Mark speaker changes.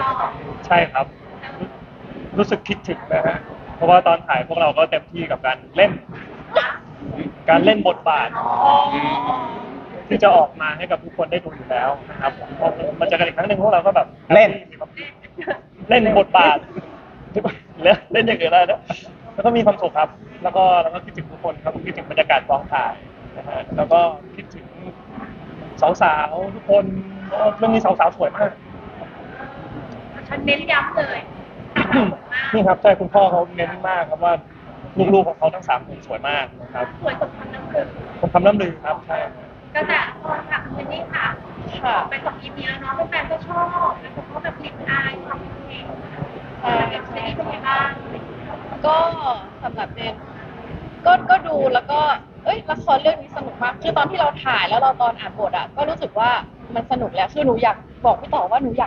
Speaker 1: ต่อ
Speaker 2: ใช่ครับ รู้สึกคิดถึงนะฮะเพราะว่าตอนถ่ายพวกเราก็เต็มที่กับการเล่น การเล่นบทบาท ที่จะออกมาให้กับทุกคนได้ดูอยู่แล้วนะครับผมพอมาเจอกันอีกครั้งหนึ่งพวกเราก็แบบ
Speaker 3: เล่น
Speaker 2: เล่นบทบาทเล่นเล่นอย่างอื่นได้แล้วแล้วก็มีความสุขครับ แล้วก็แล้วก็คิดถึงทุกคนครับคิดถึงบรรยากาศกองถ่ายนะฮะแล้วก็คิดถึงสาวๆทุกคนเรื่องนี้สาวๆสวยมาก
Speaker 1: ฉันเน้นย้ำเลยมาก
Speaker 2: นี่ครับใช่คุณพ่อเขาเน้นมากครับว่าลูกๆของเขาทั้งสามคนสวยมากนะครับ
Speaker 1: สวยสมคำน้ำคือ
Speaker 2: ผมทำน้ำลือครับใช่
Speaker 1: ก็แต่คนค่ะคุณนี่ค่ะ
Speaker 4: ค่ะ
Speaker 1: ไปสอง EP แล้วเนาะแฟนๆก็ชอบแล้วก็แบบคลิปอายความเพลงเป็นซีรีส์เป็นไงบ้าง
Speaker 4: ก็สำหรับเจนก็ก็ดูแล้วก็ เอ้ยละครเรื่องนี้สนุกมาก คือตอนที่เราถ่ายแล้วเราตอนอ่านบทอะ ก็รู้สึกว่ามันสนุกแล้ว คือหนูอยากบอกพี่ต่อว่าหนูอยาก